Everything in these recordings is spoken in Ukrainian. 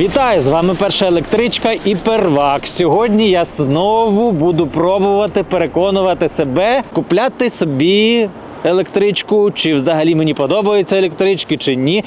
Вітаю! З вами перша електричка і первак. Сьогодні я знову буду пробувати переконувати себе купляти собі електричку, чи взагалі мені подобаються електрички, чи ні.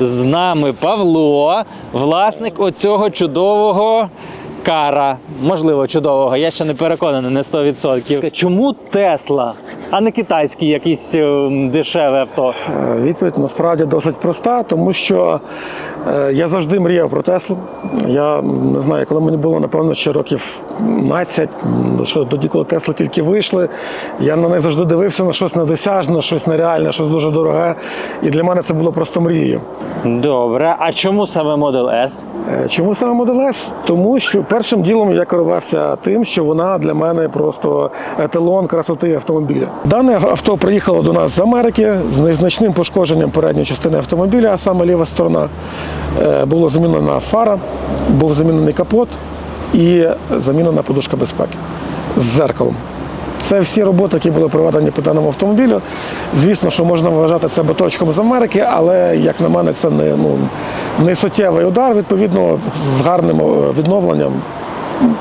З нами Павло, власник оцього чудового кара. Можливо, чудового. Я ще не переконаний на 100%. Чому Тесла, а не китайський якийсь ем, дешеве авто? Е, Відповідь насправді досить проста, тому що е, я завжди мріяв про Теслу. Я не знаю, коли мені було напевно ще років 15, що тоді, коли Тесли тільки вийшли, я на них завжди дивився на щось недосяжне, щось нереальне, щось дуже дороге. І для мене це було просто мрією. Добре, а чому саме Model S? Е, Чому саме Model S? Тому що першим ділом я керувався тим, що вона для мене просто еталон красоти автомобіля. Дане авто приїхало до нас з Америки з незначним пошкодженням передньої частини автомобіля, а саме ліва сторона. була замінена фара, був замінений капот і замінена подушка безпеки з зеркалом. Це всі роботи, які були проведені по даному автомобілю. Звісно, що можна вважати це баточком з Америки, але як на мене, це не, ну, не суттєвий удар. Відповідно, з гарним е, відновленням.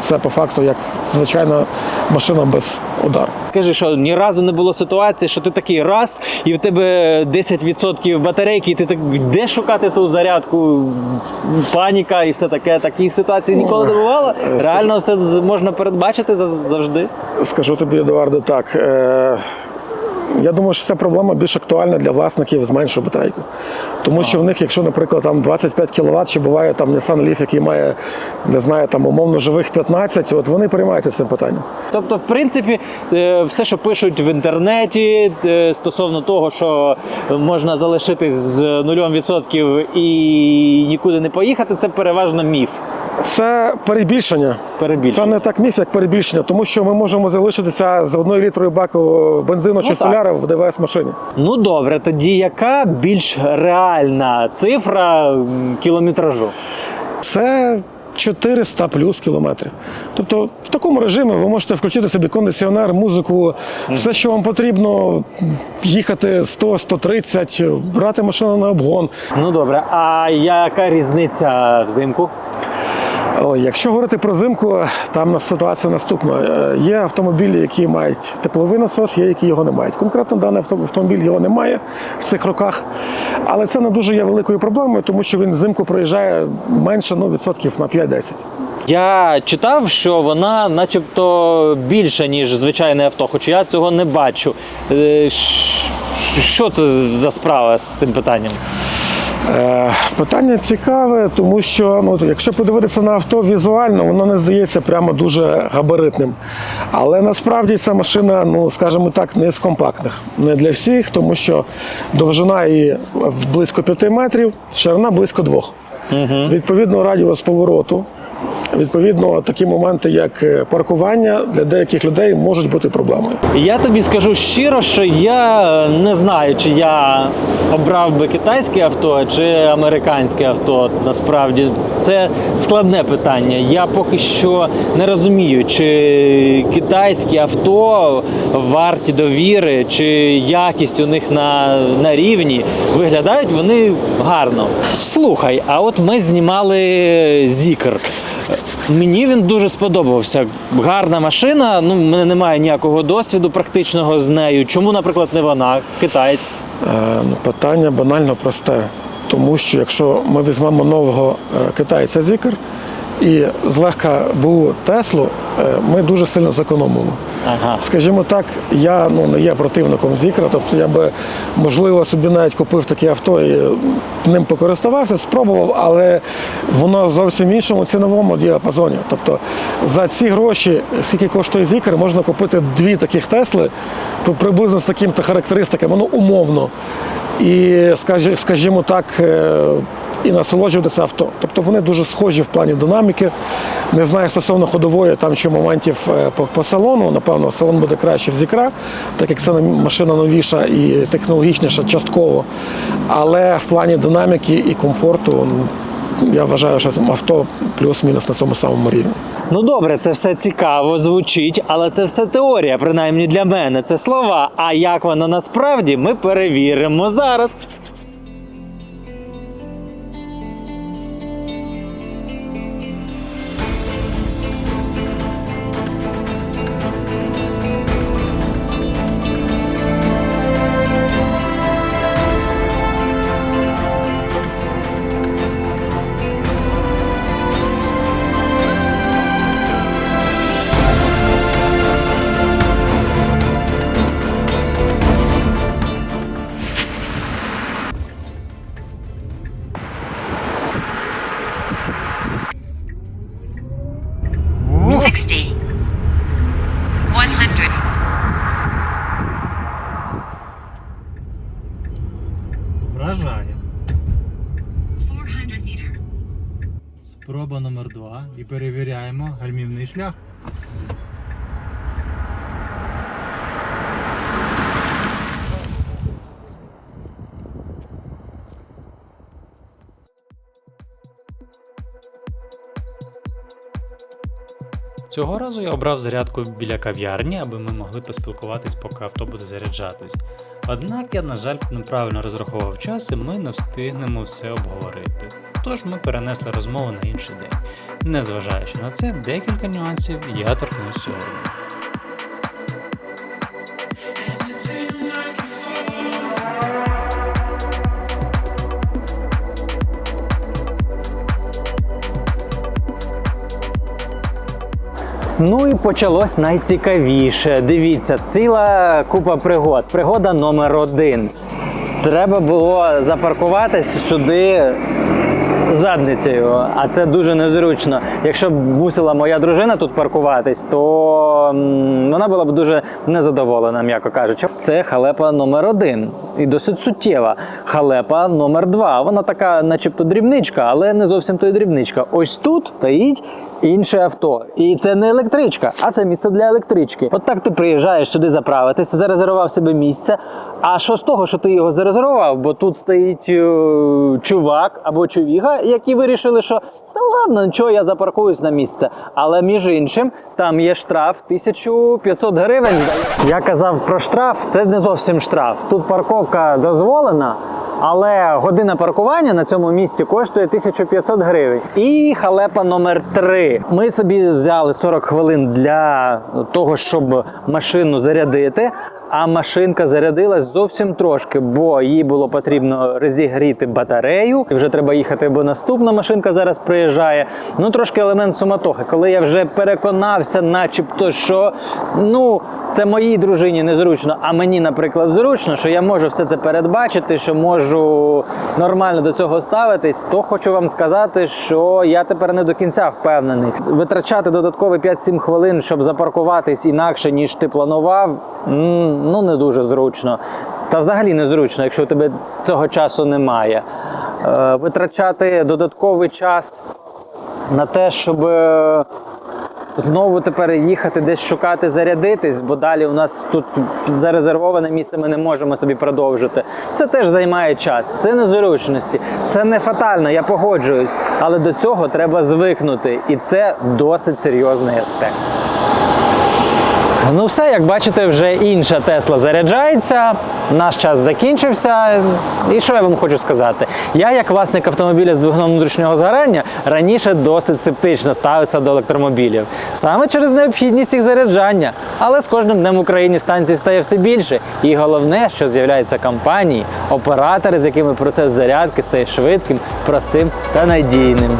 Це по факту як звичайна машина без удару. Кажи, що ні разу не було ситуації, що ти такий раз, і в тебе 10% батарейки, і ти так де шукати ту зарядку, паніка і все таке. Такі ситуації ніколи не бувало. Реально все можна передбачити зав- завжди. Скажу тобі, Едуарде, так. Е- я думаю, що ця проблема більш актуальна для власників з меншою батарейкою. Тому що в них, якщо, наприклад, там 25 кВт, чи буває там Nissan Leaf, який має, не знаю, там умовно живих 15, от вони приймаються цим питанням. Тобто, в принципі, е, все, що пишуть в інтернеті е, стосовно того, що можна залишитись з нульом відсотків і нікуди не поїхати, це переважно міф. Це перебільшення. Перебільшення. Це не так міф, як перебільшення, тому що ми можемо залишитися з одною літрою баку бензину чи Ну, так. соляри в ДВС машині. Ну добре, тоді яка більш реальна цифра кілометражу? Це 400 плюс кілометрів. Тобто в такому режимі ви можете включити собі кондиціонер, музику, все, що вам потрібно, їхати 100-130, брати машину на обгон. Ну добре, а яка різниця взимку? Якщо говорити про зимку, там ситуація наступна. Е, Є автомобілі, які мають тепловий насос, є які його не мають. Конкретно даний автомобіль його немає в цих роках. Але це не дуже є великою проблемою, тому що він взимку проїжджає менше ну, відсотків на 5-10. Я читав, що вона начебто більша, ніж звичайне авто, хоч я цього не бачу. Е, Що це за справа з цим питанням? Е, Питання цікаве, тому що ну, якщо подивитися на авто візуально, воно не здається прямо дуже габаритним. Але насправді ця машина, ну скажімо так, не з компактних. Не для всіх, тому що довжина її близько 5 метрів, ширина близько 2. Відповідно, радіус повороту. Відповідно, такі моменти, як е, паркування, для деяких людей можуть бути проблемою. Я тобі скажу щиро, що я е, не знаю, чи я обрав би китайське авто чи американське авто. Насправді це складне питання. Я поки що не розумію, чи китайські авто варті довіри, чи якість у них на, на рівні. Виглядають вони гарно. Слухай, а от ми знімали зікр. Мені він дуже сподобався. Гарна машина. Ну, в мене немає ніякого досвіду практичного з нею. Чому, наприклад, не вона, китаєць? Е, ну, Питання банально просте. Тому що якщо ми візьмемо нового е, китайця Зікр і злегка був Теслу, е, ми дуже сильно зекономимо. Ага. Скажімо так, я ну, не є противником Зікра, тобто я би, можливо, собі навіть купив таке авто і ним покористувався, спробував, але воно зовсім іншому ціновому діапазоні. Тобто за ці гроші, скільки коштує Зікр, можна купити дві таких Тесли приблизно з такими характеристиками, ну умовно. І, скажімо так, е, і насолоджуватися авто. Тобто вони дуже схожі в плані динаміки. Не знаю стосовно ходової там чи моментів е, по, по салону. Напевно, салон буде краще в зікра, так як це машина новіша і технологічніша частково. Але в плані динаміки і комфорту ну, я вважаю, що авто плюс-мінус на цьому самому рівні. Ну добре, це все цікаво звучить, але це все теорія, принаймні для мене. Це слова. А як воно насправді, ми перевіримо зараз. І перевіряємо гальмівний шлях. Цього разу я обрав зарядку біля кав'ярні, аби ми могли поспілкуватись, поки авто буде заряджатись. Однак я, на жаль, неправильно розраховував час і ми не встигнемо все обговорити. Тож ми перенесли розмову на інший день. Незважаючи на це, декілька нюансів я торкнув сьогодні. Ну і почалось найцікавіше. Дивіться, ціла купа пригод. Пригода номер один. Треба було запаркуватись сюди задницею, а це дуже незручно. Якщо б мусила моя дружина тут паркуватись, то вона була б дуже незадоволена, м'яко кажучи. Це халепа номер один і досить суттєва. Халепа номер два. Вона така, начебто, дрібничка, але не зовсім то й дрібничка. Ось тут стоїть інше авто. І це не електричка, а це місце для електрички. От так ти приїжджаєш сюди заправитися, зарезервував себе місце. А що з того, що ти його зарезервував? Бо тут стоїть е, чувак або чувіга, які вирішили, що та ладно, нічого, я запаркуюсь на місце. Але між іншим, там є штраф 1500 гривень. Я казав про штраф, це не зовсім штраф. Тут парковка дозволена. Але година паркування на цьому місці коштує 1500 гривень. І халепа номер 3 Ми собі взяли 40 хвилин для того, щоб машину зарядити. А машинка зарядилась зовсім трошки, бо їй було потрібно розігріти батарею. І вже треба їхати, бо наступна машинка зараз приїжджає. Ну трошки елемент суматохи. Коли я вже переконався, начебто, що ну це моїй дружині незручно, а мені, наприклад, зручно, що я можу все це передбачити, що можу нормально до цього ставитись, то хочу вам сказати, що я тепер не до кінця впевнений. Витрачати додаткові 5-7 хвилин, щоб запаркуватись інакше, ніж ти планував, ну не дуже зручно. Та взагалі незручно, якщо у тебе цього часу немає. Е, Витрачати додатковий час на те, щоб е, знову тепер їхати десь шукати зарядитись, бо далі у нас тут зарезервоване місце, ми не можемо собі продовжити. Це теж займає час. Це незручності. Це не фатально, я погоджуюсь. Але до цього треба звикнути, і це досить серйозний аспект. Ну все, як бачите, вже інша Тесла заряджається. Наш час закінчився. І що я вам хочу сказати? Я, як власник автомобіля з двигуном внутрішнього згорання, раніше досить скептично ставився до електромобілів. Саме через необхідність їх заряджання. Але з кожним днем в Україні станцій стає все більше. І головне, що з'являються компанії, оператори, з якими процес зарядки стає швидким, простим та надійним.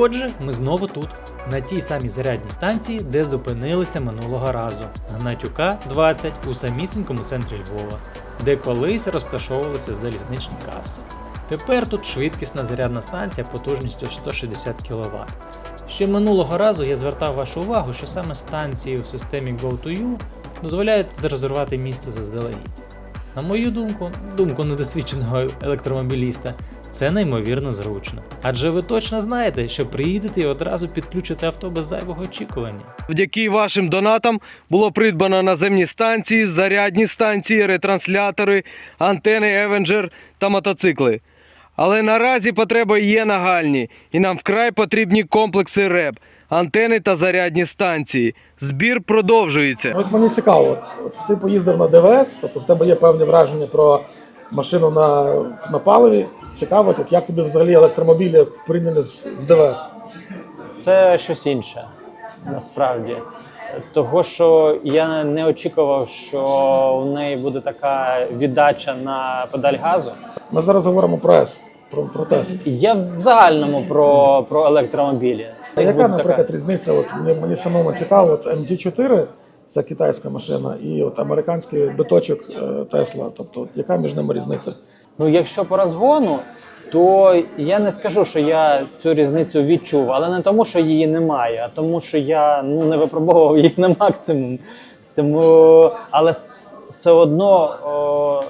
Отже, ми знову тут, на тій самій зарядній станції, де зупинилися минулого разу. Гнатюка 20 у самісінькому центрі Львова, де колись розташовувалися залізничні каси. Тепер тут швидкісна зарядна станція потужністю 160 кВт. Ще минулого разу я звертав вашу увагу, що саме станції в системі Go2U дозволяють зарезервувати місце заздалегідь. На мою думку, думку недосвідченого електромобіліста, це неймовірно зручно. Адже ви точно знаєте, що приїдете і одразу підключите авто без зайвого очікування. Завдяки вашим донатам було придбано наземні станції, зарядні станції, ретранслятори, антени Avenger та мотоцикли. Але наразі потреби є нагальні, і нам вкрай потрібні комплекси РЕП, антени та зарядні станції. Збір продовжується. Ось мені цікаво, от, от ти поїздив на ДВС, тобто в тебе є певні враження про машину на, на паливі. Цікаво, от як тобі взагалі електромобілі в порівнянні з, з ДВС? Це щось інше, насправді. Того, що я не очікував, що у неї буде така віддача на педаль газу. Ми зараз говоримо про С, про, про Теслу. Я в загальному про, про електромобілі. А яка, наприклад, така- різниця? От мені, мені самому цікаво, от MG4 це китайська машина, і от американський биточок е, Тесла. Тобто, яка між ними різниця? Ну, якщо по розгону, то я не скажу, що я цю різницю відчув, але не тому, що її немає, а тому, що я ну, не випробовував її на максимум. Тому, але все одно о,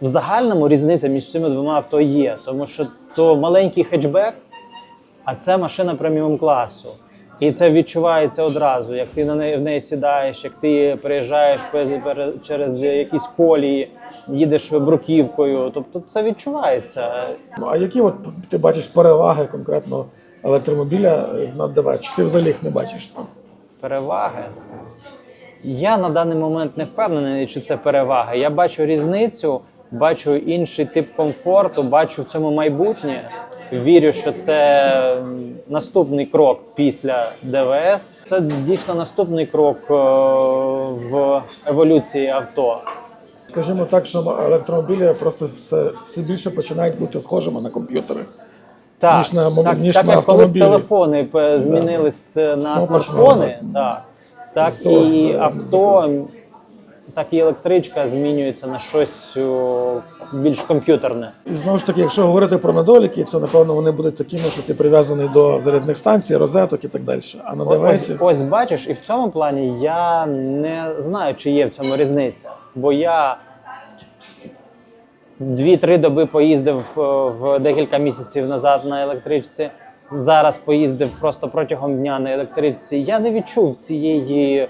в загальному різниця між цими двома авто є, тому що то маленький хетчбек, а це машина преміум класу. І це відчувається одразу, як ти на неї в неї сідаєш, як ти приїжджаєш через якісь колії, їдеш бруківкою. Тобто це відчувається. Ну, А які от ти бачиш переваги конкретно електромобіля над ДВС? Чи ти взагалі їх не бачиш? Переваги. Я на даний момент не впевнений, чи це перевага. Я бачу різницю, бачу інший тип комфорту, бачу в цьому майбутнє. Вірю, що це наступний крок після ДВС. Це дійсно наступний крок е, в еволюції авто. Скажімо так, що електромобілі просто все, все більше починають бути схожими на комп'ютери. Так, Ніж на так, ніж так на як колись телефони п- змінились е, З на смартфони, так. так, і авто, так і електричка змінюється на щось о, більш комп'ютерне. І знову ж таки, якщо говорити про недоліки, це напевно вони будуть такими, що ти прив'язаний до зарядних станцій, розеток і так далі. А на Ось, ось бачиш, і в цьому плані я не знаю, чи є в цьому різниця. Бо я дві-три доби поїздив е, в декілька місяців назад на електричці. Зараз поїздив просто протягом дня на електричці. Я не відчув цієї е,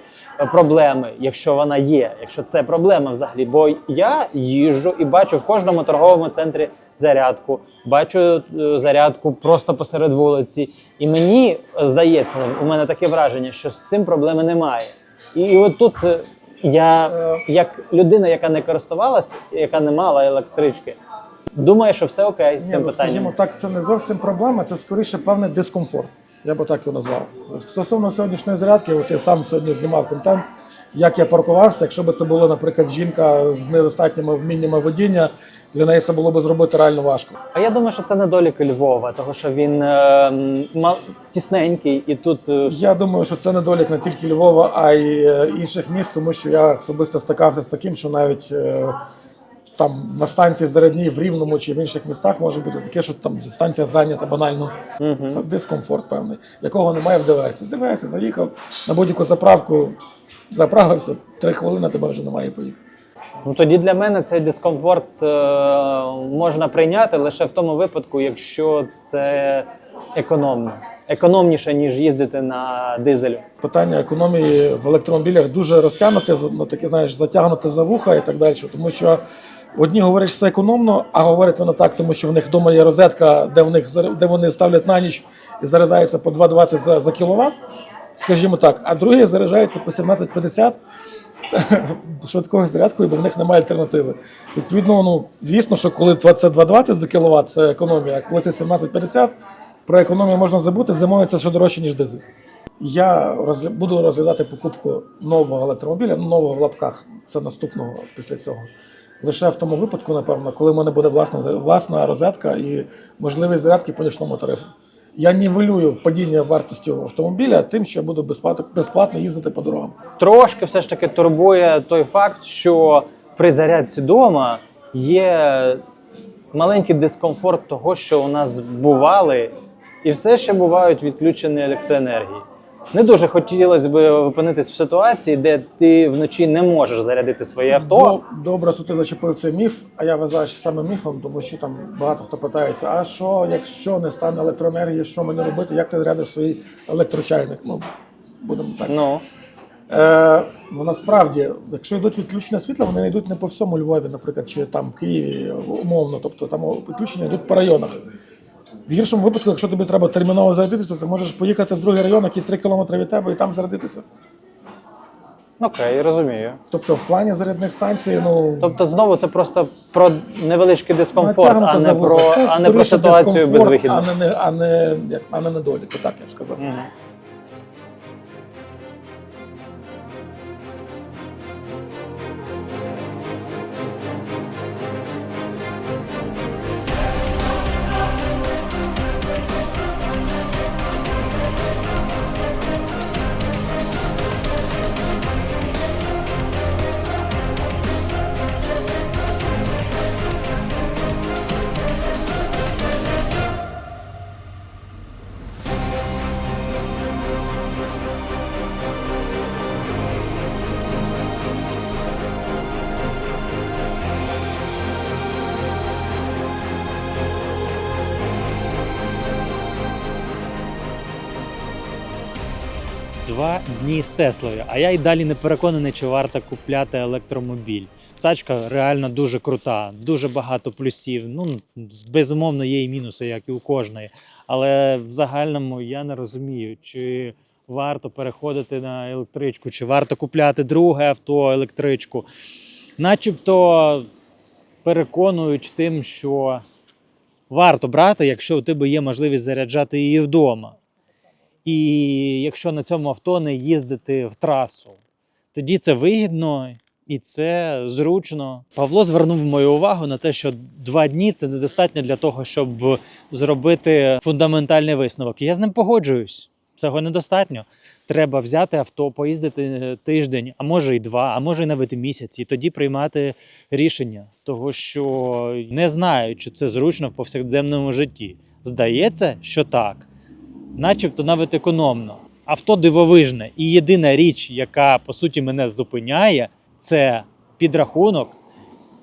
проблеми, якщо вона є, якщо це проблема взагалі. Бо я їжджу і бачу в кожному торговому центрі зарядку, бачу е, зарядку просто посеред вулиці. І мені здається, у мене таке враження, що з цим проблеми немає. І, і от тут е, я, як людина, яка не користувалась, яка не мала електрички, думаю, що все окей з Ні, цим ну, питанням. скажімо так, це не зовсім проблема, це скоріше певний дискомфорт. Я би так його назвав. Стосовно сьогоднішньої зарядки, от я сам сьогодні знімав контент, як я паркувався. Якщо б це було, наприклад, жінка з недостатніми вміннями водіння, для неї це було б зробити реально важко. А я думаю, що це недолік Львова, тому що він е, мал- тісненький, і тут е, Я думаю, що це недолік не тільки Львова, а й е, інших міст, тому що я особисто стикався з таким, що навіть е, там на станції зарядній в Рівному чи в інших містах може бути таке, що там станція зайнята банально. Це дискомфорт певний, якого немає в ДВС. В ДВС заїхав на будь-яку заправку, заправився, три хвилини тебе вже немає і поїхав. Ну тоді для мене цей дискомфорт е, можна прийняти лише в тому випадку, якщо це економно. Економніше, ніж їздити на дизелю. Питання економії в електромобілях дуже розтягнуте, ну, таке, знаєш, затягнуте за вуха і так далі. Тому що одні говорять, що це економно, а говорять вони так, тому що в них вдома є розетка, де, в них, де вони ставлять на ніч і заряджається по 2,20 за, за кіловат, скажімо так, а другі заряджаються по 17,50 швидкою зарядкою, бо в них немає альтернативи. Відповідно, ну, звісно, що коли це 2,20 за кіловат, це економія, а коли це 17,50, про економію можна забути, зимою це ще дорожче, ніж дизель. Я розгля... буду розглядати покупку нового електромобіля, нового в лапках, це наступного після цього. Лише в тому випадку, напевно, коли в мене буде власна, власна розетка і можливість зарядки по нічному тарифу. Я нівелюю падіння вартості автомобіля тим, що я буду безплатно, безплатно їздити по дорогам. Трошки все ж таки турбує той факт, що при зарядці вдома є маленький дискомфорт того, що у нас бували, і все ще бувають відключені електроенергії. Не дуже хотілося б опинитись в ситуації, де ти вночі не можеш зарядити своє авто. Доб- Добре, що ти зачепив цей міф, а я вважаю що саме міфом, тому що там багато хто питається: а що, якщо не стане електроенергії, що мені робити? Як ти зарядиш свій електрочайник? Ну, будемо так. Ну Е, ну насправді, якщо йдуть відключення світла, вони не йдуть не по всьому Львові, наприклад, чи там Києві, умовно. Тобто там відключення йдуть по районах. В гіршому випадку, якщо тобі треба терміново зарядитися, ти можеш поїхати в другий район, який 3 кілометри від тебе, і там зарядитися. окей, розумію. Тобто, в плані зарядних станцій, ну Тобто, знову це просто про невеличкий дискомфорт, натягнуто а не про а не про ситуацію без вихідних. А не, а не, а не недолік, так я б сказав. Мгм. Два дні з Теслою. А я й далі не переконаний, чи варто купляти електромобіль. Тачка реально дуже крута, дуже багато плюсів. Ну, безумовно, є і мінуси, як і у кожної. Але в загальному я не розумію, чи варто переходити на електричку, чи варто купляти друге авто, електричку. Начебто переконують тим, що варто брати, якщо у тебе є можливість заряджати її вдома. І якщо на цьому авто не їздити в трасу, тоді це вигідно і це зручно. Павло звернув мою увагу на те, що два дні це недостатньо для того, щоб зробити фундаментальний висновок. Я з ним погоджуюсь. Цього недостатньо. Треба взяти авто, поїздити тиждень, а може і два, а може і навіть місяць, і тоді приймати рішення, того що не знаю, чи це зручно в повсякденному житті. Здається, що так, начебто навіть економно. Авто дивовижне. І єдина річ, яка по суті мене зупиняє, це підрахунок,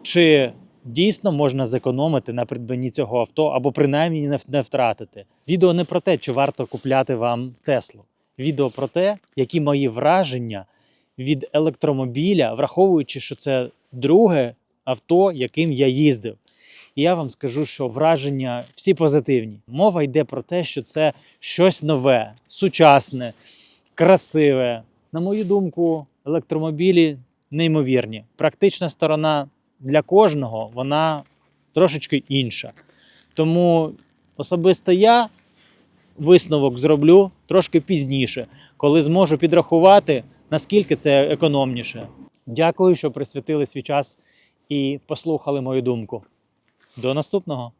чи дійсно можна зекономити на придбанні цього авто, або принаймні не, втратити. Відео не про те, чи варто купляти вам Теслу. Відео про те, які мої враження від електромобіля, враховуючи, що це друге авто, яким я їздив. І я вам скажу, що враження всі позитивні. Мова йде про те, що це щось нове, сучасне, красиве. На мою думку, електромобілі неймовірні. Практична сторона для кожного вона трошечки інша. Тому особисто я висновок зроблю трошки пізніше, коли зможу підрахувати, наскільки це економніше. Дякую, що присвятили свій час і послухали мою думку. До наступного!